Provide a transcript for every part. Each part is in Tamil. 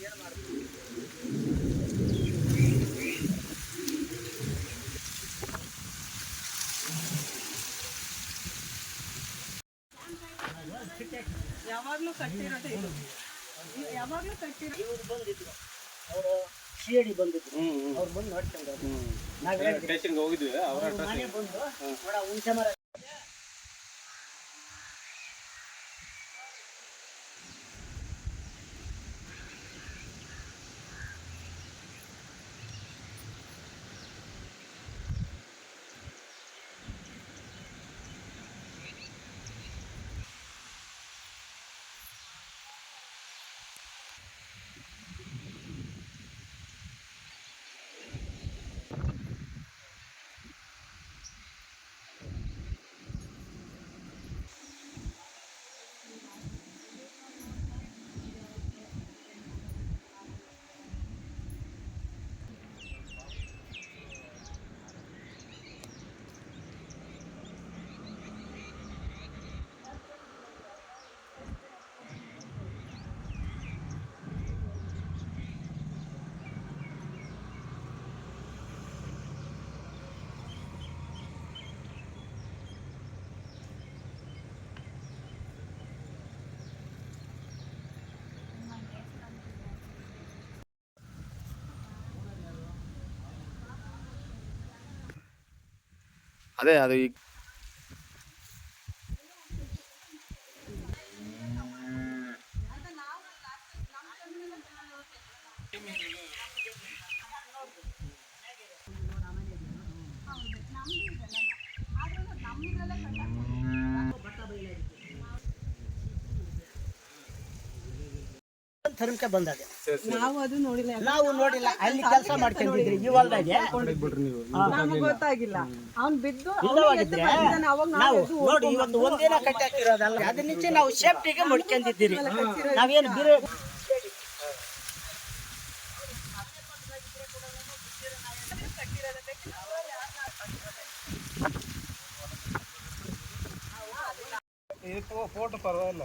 ಏನು ಮಾಡ್ತೀವಿ ಯಾವಾಗ್ಲೂ ಕಟ್ಟಿರೋದು ಇದು. ಯಾವಾಗ್ಲೂ ಕಟ್ಟಿರೋ ಇವ್ರು ಬಂದಿದ್ರು. ಅವರು ಶಿಯಡಿ ಬಂದಿದ್ರು. ಅವ್ರು ಬಂದು ನೋಡ್ಕೊಂಡು. ನಾವ್ ಹೋಗಿದ್ವಿ ಅವ್ರ ಅವ್ರು ಮನೆ ಬಂದು ನೋಡ ಹುಣಸೆ ಮರ అదే అది ತನಕ ಬಂದಾಗ ನಾವು ಅದು ನೋಡಿಲ್ಲ. ನಾವು ನೋಡಿಲ್ಲ. ಅಲ್ಲಿ ಕೆಲಸ ಮಾಡ್ಕೊಂಡಿದ್ರಿ ಈ ಹೊಲ್ದಾಗೆ. ನಮಗೆ ಗೊತ್ತಾಗಿಲ್ಲ. ಅವ್ನ್ ಬಿದ್ದು ನಾವು ನೋಡಿ ಇವತ್ತು ಒಂದಿನ ಕಟ್ಟಾಕಿರೋದಲ್ಲ ಅದನ್ನಿಚ್ಚೆ ನಾವು ಸೇಫ್ಟಿಗೆ ಮುಡ್ಕೊಂಡಿದ್ದೀರಿ. ನಾವೇನು ಬೇರೆ ಫೋಟೋ ಪರವಾಗಿಲ್ಲ.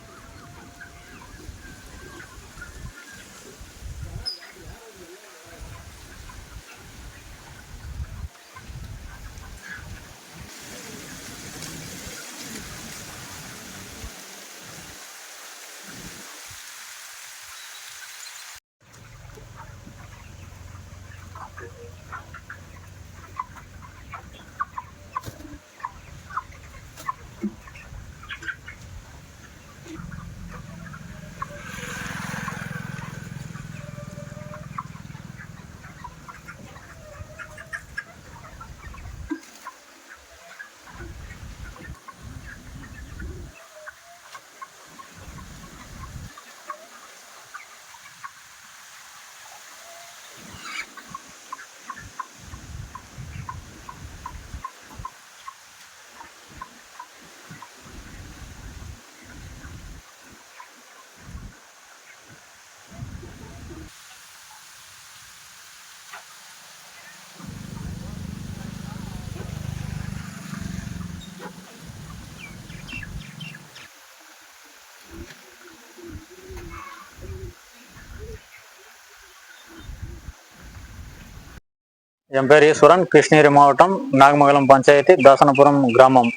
என் பேர் ஈஸ்வரன். கிருஷ்ணகிரி மாவட்டம் நாகமங்கலம் பஞ்சாயத்து தாசனபுரம் கிராமம்.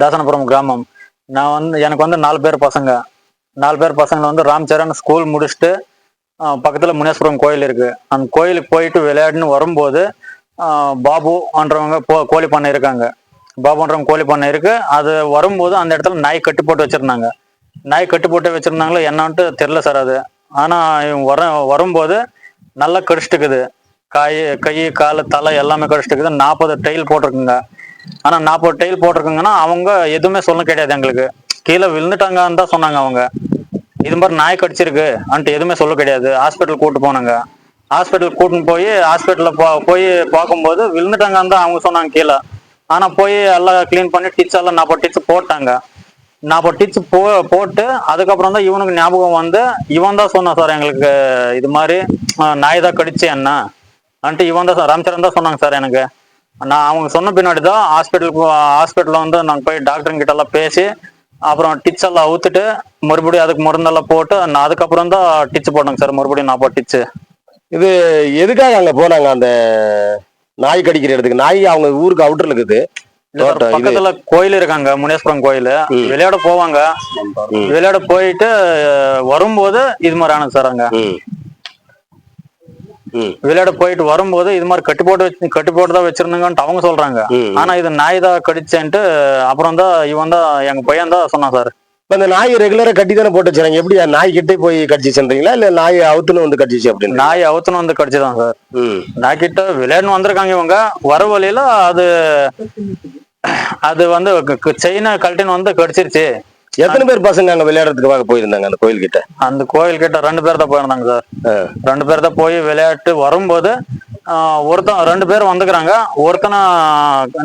தாசனபுரம் கிராமம். நான் வந்து எனக்கு வந்து நாலு பேர் பசங்க. நாலு பேர் பசங்க வந்து ராம்சரண் ஸ்கூல் முடிச்சுட்டு பக்கத்தில் முனேஸ்வரம் கோயில் இருக்குது அந்த கோயிலுக்கு போயிட்டு விளையாடுன்னு வரும்போது பாபுன்றவங்க போ கோழி பண்ணை இருக்காங்க. பாபுன்றவங்க கோழி பண்ணை இருக்குது அது வரும்போது அந்த இடத்துல நாய் கட்டி போட்டு வச்சுருந்தாங்க. நாய் கட்டி போட்டு வச்சுருந்தாங்களோ என்னான்ட்டு தெரில சார் அது. ஆனால் இவங்க வர வரும்போது நல்லா கடிச்சிட்டுக்குது. காய் கை கால் தலை எல்லாமே கடிச்சிட்டுக்குது. நாற்பது டைல் போட்டிருக்குங்க. ஆனால் நாற்பது டைல் போட்டிருக்குங்கன்னா அவங்க எதுவுமே சொல்ல கிடையாது எங்களுக்கு. கீழே விழுந்துட்டாங்கன்னு தான் சொன்னாங்க அவங்க. இது மாதிரி நாய் கடிச்சிருக்கு. அன்ட்டு எதுவுமே சொல்ல கிடையாது. ஹாஸ்பிட்டல் கூட்டு போனாங்க. ஹாஸ்பிட்டல் கூட்டின்னு போய் ஹாஸ்பிட்டலில் போ போய் பார்க்கும்போது விழுந்துட்டாங்கன்னு தான் அவங்க சொன்னாங்க கீழே. ஆனால் போய் எல்லாம் க்ளீன் பண்ணி டிச் எல்லாம் நாற்பது டிச் போட்டாங்க. நாற்பது டிச் போ போட்டு அதுக்கப்புறம் தான் இவனுக்கு ஞாபகம் வந்து இவன் தான் சொன்னான் சார் எங்களுக்கு இது மாதிரி ஆஹ், நாய் தான் கடிச்சு என்ன? அன்ட்டு இவன் தான் சார் ரம்சரன் தான் சொன்னாங்க சார் எனக்கு. நான் அவங்க சொன்ன பின்னாடி தான் ஹாஸ்பிட்டலுக்கு ஹாஸ்பிட்டலில் வந்து நாங்கள் போய் டாக்டருங்கிட்ட எல்லாம் பேசி அப்புறம் டிச் எல்லாம் அவுத்துட்டு மறுபடியும் அதுக்கு மருந்தெல்லாம் போட்டு நான் அதுக்கப்புறம் தான் டிச்சு போட்டேங்க சார் மறுபடியும் நான் போ டிச்சு இது எதுக்காக அங்கே போனாங்க அந்த நாய் கடிக்கிற இடத்துக்கு? நாய் அவங்க ஊருக்கு அவுட்டர் இருக்குது. பக்கத்துல கோயில் இருக்காங்க முனேஸ்வரம் கோயில். விளையாட போவாங்க. விளையாட போயிட்டு வரும்போது இது மாதிரி ஆனது சார் அங்க. விளையாட போயிட்டு வரும்போது இது மாதிரி கட்டி போட்டு வச்சு கட்டி போட்டு தான் வச்சிருந்தாங்கன்ட்டு அவங்க சொல்றாங்க. ஆனா இது நாய் தான் கடிச்சேன்ட்டு அப்புறம் தான் இவன் தான் எங்க பையன் தான் சொன்னான் சார் இப்ப அந்த நாய் ரெகுலரா கட்டி தானே போட்டு வச்சுறாங்க எப்படி நாய் கிட்டே போய் கடிச்சிச்சுன்றீங்களா இல்ல நாய் அவுத்துன்னு வந்து கடிச்சிச்சு அப்படின்னு நாய் அவுத்துன்னு வந்து கடிச்சுதான் சார் ம். நான் கிட்ட விளையாடணும் வந்திருக்காங்க இவங்க. வர வழியில அது அது வந்து செயினை கழட்டின்னு வந்து கடிச்சிருச்சு. எத்தனை பேர் பசங்க அங்க விளையாடுறதுக்காக போயிருந்தாங்க அந்த கோயில் கிட்ட அந்த கோயில் கிட்ட ரெண்டு பேர் தான் போயிருந்தாங்க சார். ரெண்டு பேர் தான் போய் விளையாட்டு வரும்போது ஒருத்தன் ரெண்டு பேர் வந்துக்கிறாங்க. ஒருத்தனை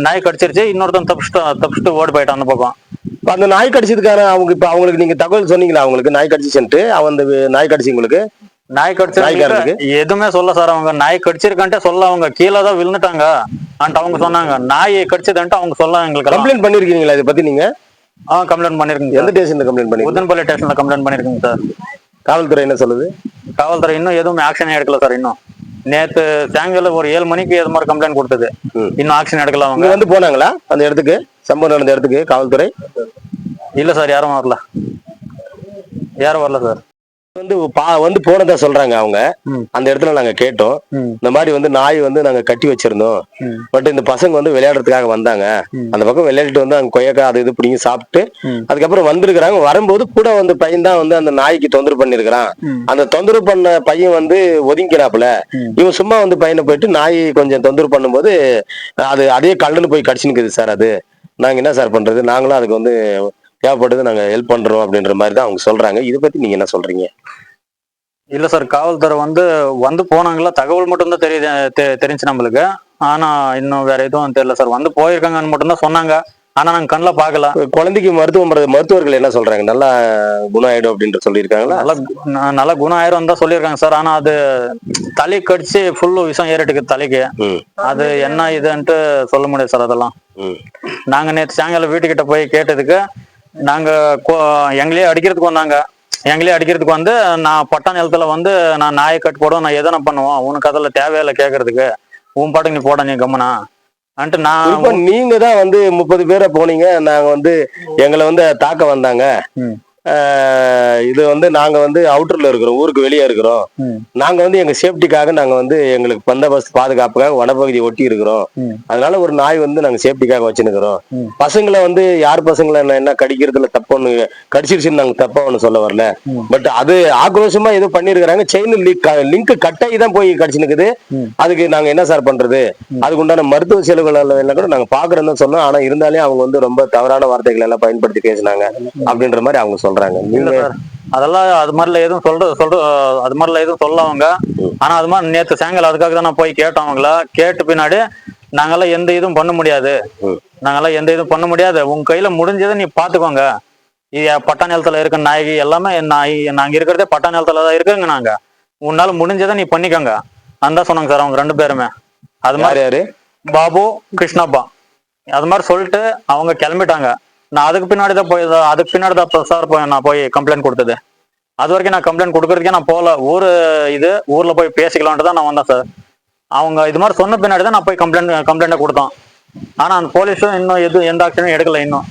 நாய் கடிச்சிருச்சு இன்னொருத்தன் தப்பிச்சுட்டு தப்பிச்சுட்டு ஓடி போயிட்டான் அந்த பக்கம். அந்த நாய் கடிச்சதுக்கான அவங்க இப்ப அவங்களுக்கு நீங்க தகவல் சொன்னீங்களா? அவங்களுக்கு நாய் கடிச்சிச்சுன்ட்டு அவன் அந்த நாய் கடிச்சு உங்களுக்கு? நாய்? கடிச்சிருக்கு எதுவுமே சொல்ல சார் அவங்க நாய் கடிச்சிருக்கன்ட்டே சொல்ல அவங்க கீழே தான் விழுந்துட்டாங்க. அவங்க சொன்னாங்க நாய் கடிச்சதுன்ட்டு அவங்க சொல்ல எங்களுக்கு கம்ப்ளைண்ட் பண்ணிருக்கீங்களா இதை பத்தி நீங்க? ஆ கம்ப்ளைண்ட் பண்ணிருக்கீங்க எந்த ஸ்டேஷன்ல கம்ப்ளைண்ட் பண்ணி உதன்பள்ளி ஸ்டேஷன்ல கம்ப்ளைண்ட் பண்ணிருக்கீங்க சார். காவல்துறை என்ன சொல்லுது? காவல்துறை இன்னும் எதுவும் ஆக்ஷன் எடுக்கல சார் இன்னும். நேத்து சாயங்காலம் ஒரு ஏழு மணிக்கு இது மாதிரி கம்ப்ளைண்ட் கொடுத்தது. இன்னும் ஆக்ஷன் எடுக்கல அவங்க. வந்து போனாங்களா? அந்த இடத்துக்கு? சம்பவம் நடந்த இடத்துக்கு? காவல்துறை? இல்ல சார் யாரும் வரல. யாரும் வரல சார். வந்து பா வந்து போனதா சொல்றாங்க அவங்க. அந்த இடத்துல நாங்க கேட்டோம். இந்த மாதிரி வந்து நாய் வந்து நாங்க கட்டி வச்சிருந்தோம். பட் இந்த பசங்க வந்து விளையாடுறதுக்காக வந்தாங்க. அந்த பக்கம் விளையாடிட்டு வந்து அங்க கொய்யக்கா அது இது பிடிங்கி சாப்பிட்டு. அதுக்கப்புறம் வந்திருக்கிறாங்க வரும்போது கூட வந்து பையன் தான் வந்து அந்த நாய்க்கு தொந்தரவு பண்ணிருக்கிறான். அந்த தொந்தரவு பண்ண பையன் வந்து ஒதுங்கிறாப்புல. இவன் சும்மா வந்து பையனை போயிட்டு நாய் கொஞ்சம் தொந்தரவு பண்ணும்போது அது அதே கல்லுன்னு போய் கடிச்சுனுக்குது சார் அது நாங்க என்ன சார் பண்றது நாங்களும் அதுக்கு வந்து தேவைப்படுது நாங்க ஹெல்ப் பண்றோம் அப்படின்ற மாதிரி தான் அவங்க சொல்றாங்க. இதை பத்தி நீங்க என்ன சொல்றீங்க? இல்ல சார் காவல்துறை வந்து வந்து போனாங்களா? தகவல் மட்டும் தான் தெரியுது தெரிஞ்சு நம்மளுக்கு. ஆனா இன்னும் வேற எதுவும் தெரியல சார் வந்து போயிருக்காங்கன்னு மட்டும் தான் சொன்னாங்க. ஆனா நாங்க கண்ணில் பார்க்கல. குழந்தைக்கு மருத்துவம் மருத்துவர்கள் என்ன சொல்றாங்க? நல்லா குணம் ஆயிடும் அப்படின்ற சொல்லியிருக்காங்களா? நல்ல நல்ல குணம் ஆயிரம் தான் சொல்லியிருக்காங்க சார் ஆனா அது தலை கடிச்சு ஃபுல்லு விஷம் ஏறிட்டுக்கு தலைக்கு. அது என்ன இதுன்ட்டு சொல்ல முடியாது சார் அதெல்லாம். நாங்க நேற்று சாயங்காலம் வீட்டுக்கிட்ட போய் கேட்டதுக்கு நாங்க எங்களையே அடிக்கிறதுக்கு வந்தாங்க. எங்களையே அடிக்கிறதுக்கு வந்து நான் பட்டா நிலத்துல வந்து நான் நாயை கட்டு போடுவோம் நான் எதனா பண்ணுவோம் உனக்கு அதில் தேவையில்லை கேட்கறதுக்கு உன் பாட்டுக்கு நீ போட நீ கம்முனா. நான் நீங்க தான் வந்து முப்பது பேரை போனீங்க. நாங்க வந்து எங்களை வந்து தாக்க வந்தாங்க. இது வந்து நாங்க வந்து அவுட்டர்ல இருக்கிறோம் ஊருக்கு வெளியே இருக்கிறோம். நாங்க வந்து எங்க சேஃப்டிக்காக நாங்க வந்து எங்களுக்கு பந்தோபஸ்து பாதுகாப்புக்காக வனப்பகுதி ஒட்டி இருக்கிறோம். அதனால ஒரு நாய் வந்து நாங்க சேஃப்டிக்காக வச்சுருக்கிறோம். பசங்களை வந்து யார் பசங்களை என்ன- என்ன கடிக்கிறதுல தப்பு கடிச்சிருச்சுன்னு நாங்க தப்பா ஒண்ணு சொல்ல வரல. பட் அது ஆக்ரோஷமா ஏதோ பண்ணிருக்கிறாங்க செயின் லிங்க் கட்டாகி தான் போய் கடிச்சுனுக்குது. அதுக்கு நாங்க என்ன சார் பண்றது? அதுக்கு உண்டான மருத்துவ செலவுகள் எல்லாம் கூட நாங்க பாக்குறோம் தான் சொன்னோம் ஆனா இருந்தாலே அவங்க வந்து ரொம்ப தவறான வார்த்தைகள் எல்லாம் பயன்படுத்தி பேசினாங்க. அப்படின்ற மாதிரி அவங்க சொல்றாங்க. இல்ல சார் அதெல்லாம் அது மாதிரிலாம் எதுவும் சொல்ற சொல்ற அது மாதிரிலாம் எதுவும் சொல்ல அவங்க. ஆனா அது மாதிரி நேத்து சாயங்காலம் அதுக்காக தான் நான் போய் கேட்டோம் அவங்கள. கேட்ட பின்னாடி நாங்கெல்லாம் எந்த இதுவும் பண்ண முடியாது. நாங்கெல்லாம் எந்த இதுவும் பண்ண முடியாது. உங்க கையில முடிஞ்சதை நீ பாத்துக்கோங்க. பட்டா நிலத்துல இருக்க நாய்க்கு எல்லாமே நாய் நாங்க இருக்கிறதே பட்டா நிலத்துல தான் இருக்குங்க நாங்க. உன்னால முடிஞ்சதை நீ பண்ணிக்கோங்க. அந்த சொன்னாங்க சார் அவங்க ரெண்டு பேருமே. அது மாதிரி யாரு? பாபு கிருஷ்ணப்பா. அது மாதிரி சொல்லிட்டு அவங்க கிளம்பிட்டாங்க. நான் அதுக்கு பின்னாடி தான் போய் அதுக்கு பின்னாடி தான் சார் போய் நான் போய் கம்ப்ளைண்ட் கொடுத்தது. அது வரைக்கும் நான் கம்ப்ளைண்ட் கொடுக்கறதுக்கே நான் போகல. ஊர் இது ஊர்ல போய் பேசிக்கலான்ட்டு தான் நான் வந்தேன் சார் அவங்க இது மாதிரி சொன்ன பின்னாடி தான் நான் போய் கம்ப்ளைண்ட் கம்ப்ளைண்ட்டை கொடுத்தோம் ஆனா அந்த போலீஸும் இன்னும் எதுவும் எந்த ஆக்ஷனும் எடுக்கல இன்னும்.